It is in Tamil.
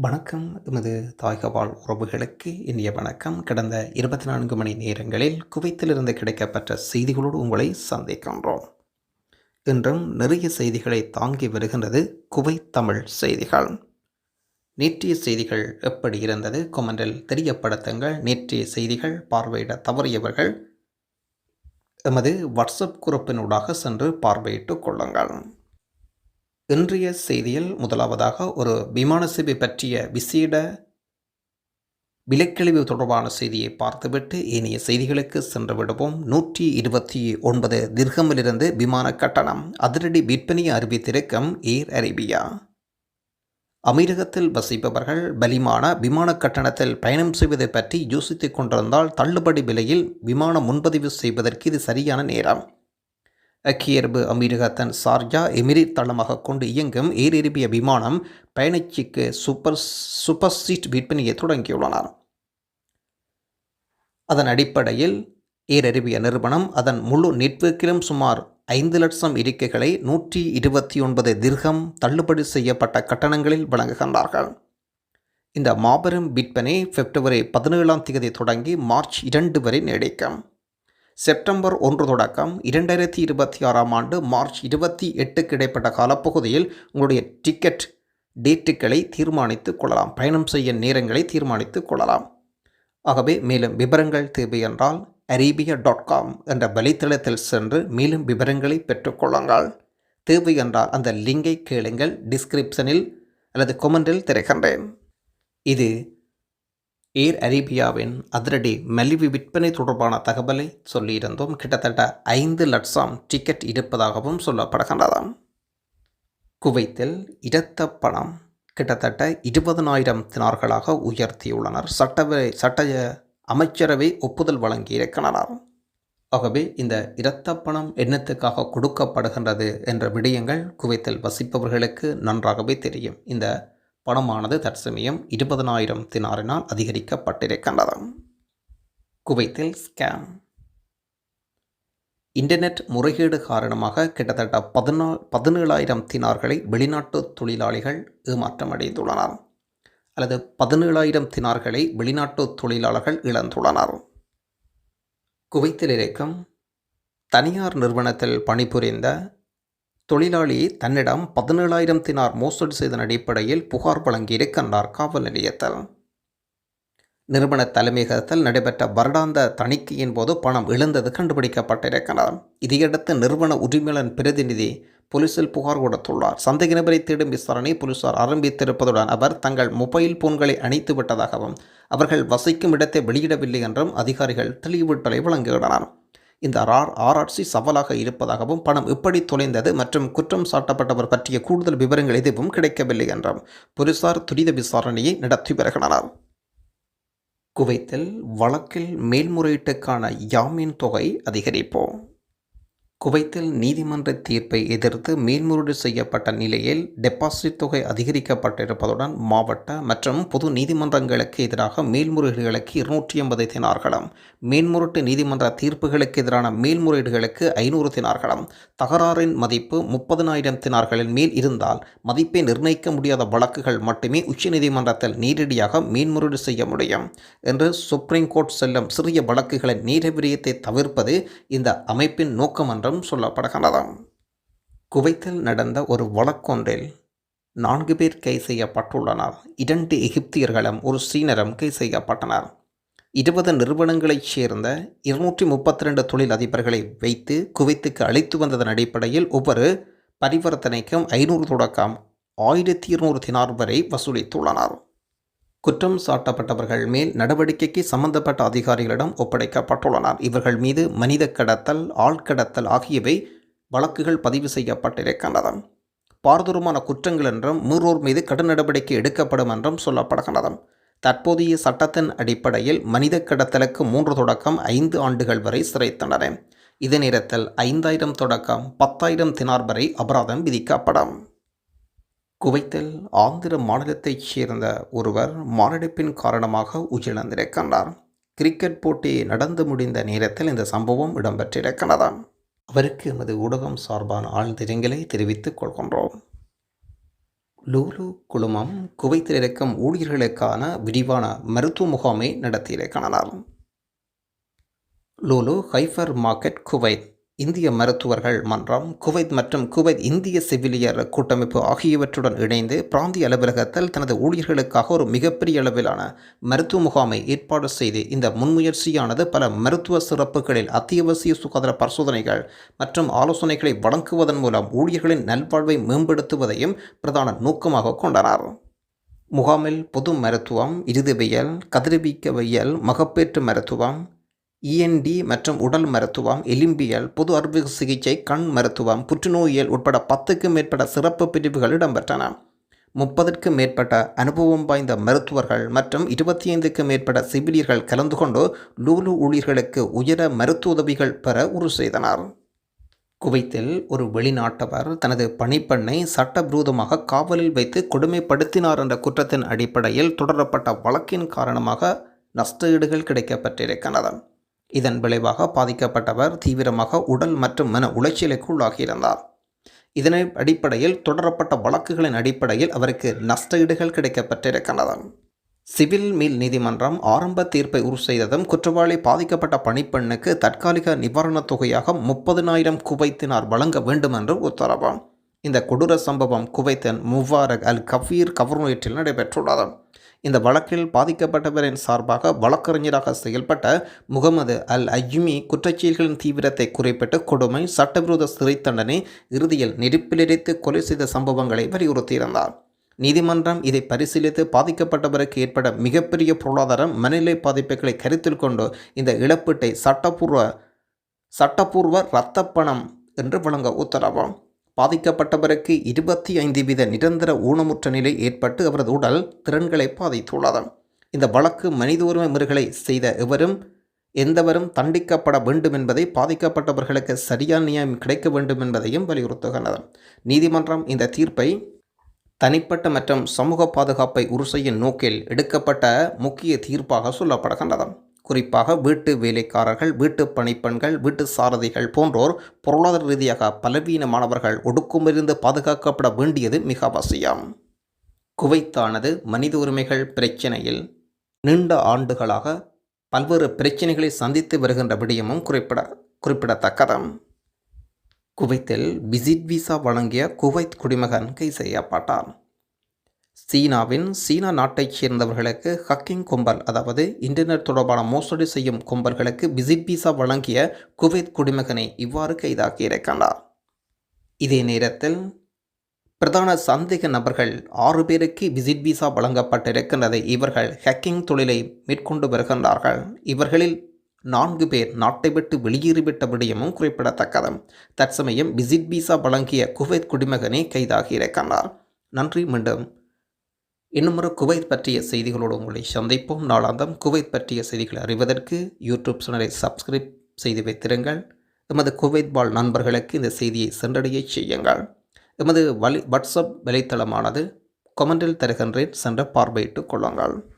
வணக்கம். எமது தாய்கவால் உறவுகளுக்கு இனிய வணக்கம். கடந்த இருபத்தி நான்கு மணி நேரங்களில் குவைத்திலிருந்து கிடைக்கப்பட்ட செய்திகளோடு உங்களை சந்திக்கின்றோம். இன்றும் நிறைய செய்திகளை தாங்கி வருகின்றது குவைத் தமிழ் செய்திகள். நேற்றைய செய்திகள் எப்படி இருந்தது? கொமெண்டில் தெரியப்படுத்துங்கள். நேற்றைய செய்திகள் பார்வையிட தவறியவர்கள். எமது வாட்ஸ்அப் குரூப்பினூடாக சென்று பார்வையிட்டுக் கொள்ளுங்கள். இன்றைய செய்தியில் முதலாவதாக ஒரு விமான சேவை பற்றிய விசேட விலக்கழிவு தொடர்பான செய்தியை பார்த்துவிட்டு ஏனைய செய்திகளுக்கு சென்று விடுவோம் நூற்றி இருபத்தி ஒன்பது திர்கமிலிருந்து விமான கட்டணம் அதிரடி விற்பனையை அறிவித்திருக்கும் ஏர் அரேபியா. அமீரகத்தில் வசிப்பவர்கள் பலிமான விமான கட்டணத்தில் பயணம் செய்வது பற்றி யோசித்துக் கொண்டிருந்தால் தள்ளுபடி விலையில் விமானம் முன்பதிவு செய்வதற்கு இது சரியான நேரம். ஐக்கிய அரபு அமீரகத்தின் சார்ஜா எமிரேட் தளமாக கொண்டு இயங்கும் ஏர் எரிபிய விமானம் பயணச்சிக்கு சூப்பர் சூப்பர் சீட் விற்பனையை தொடங்கியுள்ளனர். அதன் அடிப்படையில் ஏர் அரேபிய நிறுவனம் அதன் முழு நெட்வொர்க்கிலும் சுமார் ஐந்து லட்சம் இருக்கைகளை நூற்றி இருபத்தி ஒன்பது திர்கம் தள்ளுபடி செய்யப்பட்ட கட்டணங்களில் வழங்குகின்றார்கள். இந்த மாபெரும் விற்பனை பிப்ரவரி பதினேழாம் தேதி தொடங்கி மார்ச் இரண்டு வரை நீடிக்கும். செப்டம்பர் ஒன்று தொடக்கம் இரண்டாயிரத்தி இருபத்தி ஆறாம் ஆண்டு மார்ச் இருபத்தி எட்டுக்கு இடைப்பட்ட காலப்பகுதியில் உங்களுடைய டிக்கெட் டேட்டுகளை தீர்மானித்து கொள்ளலாம். பயணம் செய்ய நேரங்களை தீர்மானித்து கொள்ளலாம். ஆகவே மேலும் விவரங்கள் தேவை என்றால் அரேபியா டாட் காம் என்ற வலைத்தளத்தில் சென்று மேலும் விவரங்களை பெற்றுக்கொள்ளுங்கள் தேவை என்றால் அந்த லிங்கை கேளுங்கள். டிஸ்கிரிப்ஷனில் அல்லது கொமெண்டில் திரைக்கின்றேன் இது ஏர் அரேபியாவின் அதிரடி மலிவு விற்பனை தொடர்பான தகவலை சொல்லியிருந்தோம். கிட்டத்தட்ட ஐந்து லட்சம் டிக்கெட் இருப்பதாகவும் சொல்லப்படுகின்றதாம். குவைத்தில் இரத்த பணம் கிட்டத்தட்ட இருபதனாயிரம் தினார்களாக உயர்த்தியுள்ளனர். சட்டவை சட்ட அமைச்சரவை ஒப்புதல் வழங்கியிருக்கிறார் ஆகவே இந்த இரத்த பணம் என்னத்துக்காக கொடுக்கப்படுகின்றது என்ற விடயங்கள் குவைத்தில் வசிப்பவர்களுக்கு நன்றாகவே தெரியும். இந்த பணமானது தற்சமயம் இருபதனாயிரம் தினாரினால் அதிகரிக்கப்பட்டிருக்கின்றது. குவைத்தில் ஸ்கேம் இன்டர்நெட் முறைகேடு காரணமாக கிட்டத்தட்ட பதினா பதினேழாயிரம் தினார்களை வெளிநாட்டு தொழிலாளிகள் ஏமாற்றமடைந்துள்ளனர். அல்லது பதினேழாயிரம் தினார்களை வெளிநாட்டு தொழிலாளர்கள் இழந்துள்ளனர். குவைத்தில் இருக்கும் தனியார் நிறுவனத்தில் பணிபுரிந்த தொழிலாளி தன்னிடம் பதினேழாயிரம் தினார் மோசடி செய்தன் அடிப்படையில் புகார் வழங்கியிருக்கின்றார் காவல் நிலையத்தில். நிறுவன தலைமையகத்தில் நடைபெற்ற வருடாந்த தணிக்கையின் போது பணம் இழந்தது கண்டுபிடிக்கப்பட்டிருக்கிறார் இதையடுத்து நிறுவன உரிமையாளன் பிரதிநிதி போலீசில் புகார் கொடுத்துள்ளார். சந்தேக நபரை தேடும் விசாரணை போலீசார் ஆரம்பித்திருப்பதுடன் அவர் தங்கள் மொபைல் போன்களை அணைத்து விட்டதாகவும் அவர்கள் வசிக்கும் இடத்தை வெளியிடவில்லை என்றும் அதிகாரிகள் தெளிவூட்டலை வழங்குகின்றனர். இந்த ஆர் ஆராய்ச்சி சவாலாக இருப்பதாகவும் பணம் எப்படி தொலைந்தது மற்றும் குற்றம் சாட்டப்பட்டவர் பற்றிய கூடுதல் விவரங்கள் எதுவும் கிடைக்கவில்லை என்றும் போலீசார் துரித விசாரணையை நடத்தி வருகின்றனர். குவைத்தில் வழக்கில் மேல்முறையீட்டுக்கான யாமீன் தொகை அதிகரிப்போம். குவைத்தில் நீதிமன்ற தீர்ப்பை எதிர்த்து மேல்முறையீடு செய்யப்பட்ட நிலையில் டெபாசிட் தொகை அதிகரிக்கப்பட்டிருப்பதுடன் மாவட்ட மற்றும் பொது நீதிமன்றங்களுக்கு எதிராக மேல்முறையீடுகளுக்கு இருநூற்றி ஐம்பது தினார்களும் மேன்முறையீட்டு நீதிமன்ற தீர்ப்புகளுக்கு எதிரான மேல்முறையீடுகளுக்கு ஐநூறு தினார்களும் தகராறின் மதிப்பு முப்பதினாயிரம் தினார்களின் மேல் இருந்தால் மதிப்பை நிர்ணயிக்க முடியாத வழக்குகள் மட்டுமே உச்சநீதிமன்றத்தில் நேரடியாக மேன்முறையீடு செய்ய முடியும் என்று சுப்ரீம் கோர்ட் செல்லும் சிறிய வழக்குகளின் நீர விரயத்தை தவிர்ப்பது இந்த அமைப்பின் நோக்கம் என்றும் சொல்லப்படுகிறது குவைத்தில் நடந்த ஒரு வழக்கொன்றில் நான்கு பேர் கைது செய்யப்பட்டுள்ளனர். இரண்டு எகிப்தியர்களும் ஒரு சீனரும் கைது செய்யப்பட்டனர். இருபது நிறுவனங்களைச் சேர்ந்த இருநூற்றி முப்பத்தி ரெண்டு தொழில் அதிபர்களை வைத்து குவைத்துக்கு அழைத்து வந்ததன் அடிப்படையில் ஒவ்வொரு பரிவர்த்தனைக்கும் ஐநூறு தொடக்கம் ஆயிரத்தி இருநூறு தினார் வரை வசூலித்துள்ளனர். குற்றம் சாட்டப்பட்டவர்கள் மேல் நடவடிக்கைக்கு சம்பந்தப்பட்ட அதிகாரிகளிடம் ஒப்படைக்கப்பட்டுள்ளனர். இவர்கள் மீது மனித கடத்தல் ஆள்கடத்தல் ஆகியவை வழக்குகள் பதிவு செய்யப்பட்டிருக்கின்றன. பாரதூரமான குற்றங்கள் என்றும் மூரோர் மீது கடும் நடவடிக்கை எடுக்கப்படும் என்றும் சொல்லப்படுகின்றது தற்போதைய சட்டத்தின் அடிப்படையில் மனித கடத்தலுக்கு மூன்று தொடக்கம் ஐந்து ஆண்டுகள் வரை சிறை தண்டனை இதே நேரத்தில் ஐந்தாயிரம் தொடக்கம் பத்தாயிரம் தினார் வரை அபராதம் விதிக்கப்படும். குவைத்தில் ஆந்திர மாநிலத்தைச் சேர்ந்த ஒருவர் மாரடைப்பின் காரணமாக உயிரிழந்திருக்கின்றார் கிரிக்கெட் போட்டி நடந்து முடிந்த நேரத்தில் இந்த சம்பவம் இடம்பெற்றிருக்கிறது அவருக்கு எமது ஊடகம் சார்பான ஆழ்ந்திரங்களை தெரிவித்துக் கொள்கின்றோம். லூலு குழுமம் குவைத்தில் இருக்கும் ஊழியர்களுக்கான விரிவான மருத்துவ முகாமை நடத்தியிருக்கிறார் லூலு ஹைஃபர் மார்க்கெட் குவைத். இந்திய மருத்துவர்கள் மன்றம் குவைத் மற்றும் குவைத் இந்திய செவிலியர் கூட்டமைப்பு ஆகியவற்றுடன் இணைந்து பிராந்திய அலுவலகத்தில் தனது ஊழியர்களுக்காக ஒரு மிகப்பெரிய அளவிலான மருத்துவ முகாமை ஏற்பாடு செய்து இந்த முன்முயற்சியானது பல மருத்துவ சிறப்புகளில் அத்தியாவசிய சுகாதார பரிசோதனைகள் மற்றும் ஆலோசனைகளை வழங்குவதன் மூலம் ஊழியர்களின் நல்வாழ்வை மேம்படுத்துவதையும் பிரதான நோக்கமாக கொண்டனர். முகாமில் பொது மருத்துவம் இருதவியல் கதிர்வீக்கவியல் மகப்பேற்று மருத்துவம் இஎன்டி மற்றும் உடல் மருத்துவம் எலும்பியல் பொது அறுவை சிகிச்சை கண் மருத்துவம் புற்றுநோயியல் உட்பட பத்துக்கும் மேற்பட்ட சிறப்பு பிரிவுகள் இடம்பெற்றன. முப்பதற்கும் மேற்பட்ட அனுபவம் வாய்ந்த மருத்துவர்கள் மற்றும் இருபத்தி ஐந்துக்கும் மேற்பட்ட செவிலியர்கள் கலந்து கொண்டு லூலு ஊழியர்களுக்கு உயர மருத்துவ உதவிகள் பெற உறுதி செய்தனர். குவைத்தில் ஒரு வெளிநாட்டவர் தனது பணிப்பெண்ணை சட்டவிரோதமாக காவலில் வைத்து கொடுமைப்படுத்தினார் என்ற குற்றத்தின் அடிப்படையில் தொடரப்பட்ட வழக்கின் காரணமாக நஷ்டஈடுகள் கிடைக்கப்பட்டிருக்கின்றன. இதன் விளைவாக பாதிக்கப்பட்டவர் தீவிரமாக உடல் மற்றும் மன உளைச்சலுக்கு உள்ளாகியிருந்தார். இதனை அடிப்படையில் தொடரப்பட்ட வழக்குகளின் அடிப்படையில் அவருக்கு நஷ்டஈடுகள் கிடைக்கப்பட்டிருக்கின்றன. சிவில் மீள் நீதிமன்றம் ஆரம்ப தீர்ப்பை உறுதி செய்ததும் குற்றவாளி பாதிக்கப்பட்ட பணிப்பெண்ணுக்கு தற்காலிக நிவாரணத் தொகையாக முப்பதினாயிரம் குவைத்தினார் வழங்க வேண்டும் என்று உத்தரவு. இந்த கொடூர சம்பவம் குவைத்தின் முவாரக் அல் கஃபீர் கவர்னேட்டில் நடைபெற்றுள்ளது. இந்த வழக்கில் பாதிக்கப்பட்டவரின் சார்பாக வழக்கறிஞராக செயல்பட்ட முகமது அல் அஜ்மி குற்றச்செயல்களின் தீவிரத்தை குறிப்பிட்டு கொடுமை சட்டவிரோத சிறை தண்டனை இறுதியில் நெருப்பிலடித்து கொலை செய்த சம்பவங்களை வலியுறுத்தியிருந்தார். நீதிமன்றம் இதை பரிசீலித்து பாதிக்கப்பட்டவருக்கு ஏற்பட மிகப்பெரிய பொருளாதார மனநிலை பாதிப்புகளை கருத்தில் கொண்டு இந்த இழப்பீட்டை சட்டப்பூர்வ சட்டப்பூர்வ இரத்த பணம் என்று வழங்க உத்தரவாகும் பாதிக்கப்பட்டவருக்கு இருபத்தி ஐந்து வீத நிரந்தர ஊனமுற்ற நிலை ஏற்பட்டு அவரது உடல் திறன்களை பாதித்துள்ளது. இந்த வழக்கு மனித உரிமை முறைகளை செய்த எவரும் எந்தவரும் தண்டிக்கப்பட வேண்டும் என்பதை பாதிக்கப்பட்டவர்களுக்கு சரியான நியாயம் கிடைக்க வேண்டும் என்பதையும் வலியுறுத்துகின்றது நீதிமன்றம் இந்த தீர்ப்பை தனிப்பட்ட மற்றும் சமூக பாதுகாப்பை உறுசெய்யும் நோக்கில் எடுக்கப்பட்ட முக்கிய தீர்ப்பாக சொல்லப்படுகின்றது. குறிப்பாக வீட்டு வேலைக்காரர்கள் வீட்டு பணிப்பெண்கள் வீட்டு சாரதிகள் போன்றோர் பொருளாதார ரீதியாக பலவீனமானவர்கள் ஒடுக்குமிருந்து பாதுகாக்கப்பட வேண்டியது மிக அவசியம். குவைத்தானது மனித உரிமைகள் பிரச்சினையில் நீண்ட ஆண்டுகளாக பல்வேறு பிரச்சினைகளை சந்தித்து வருகின்ற விடயமும் குறிப்பிட குறிப்பிடத்தக்கது. குவைத்தில் விசிட் விசா வழங்கிய குவைத் குடிமகன் கை செய்யப்பட்டார் சீனாவின் சீனா நாட்டைச் சேர்ந்தவர்களுக்கு ஹக்கிங் கும்பல் அதாவது இன்டர்நெட் தொடர்பான மோசடி செய்யும் கும்பல்களுக்கு விசிட் பீசா வழங்கிய குவைத் குடிமகனை இவ்வாறு கைதாக்கியிருக்கின்றார். இதே நேரத்தில் பிரதான சந்தேக நபர்கள் ஆறு பேருக்கு விசிட் விசா வழங்கப்பட்டிருக்கின்றது இவர்கள் ஹேக்கிங் தொழிலை மேற்கொண்டு வருகின்றார்கள். இவர்களில் நான்கு பேர் நாட்டை விட்டு வெளியேறிவிட்ட விடயமும் குறிப்பிடத்தக்கது. தற்சமயம் விசிட் விசா வழங்கிய குவைத் குடிமகனை கைதாகியிருக்கின்றார் நன்றி மீண்டும் இன்னுமொரு குவைத் பற்றிய செய்திகளோடு உங்களை சந்திப்போம். நாளாந்தம் குவைத் பற்றிய செய்திகளை அறிவதற்கு யூடியூப் சேனலை சப்ஸ்கிரைப் செய்து வைத்திருங்கள். எமது குவைத் வாழ் நண்பர்களுக்கு இந்த செய்தியை சென்றடைய செய்யுங்கள். எமது வலி வாட்ஸ்அப் வலைத்தளமானது கொமெண்டில் தருகின்றேன் சென்று பார்வையிட்டுக் கொள்ளுங்கள்.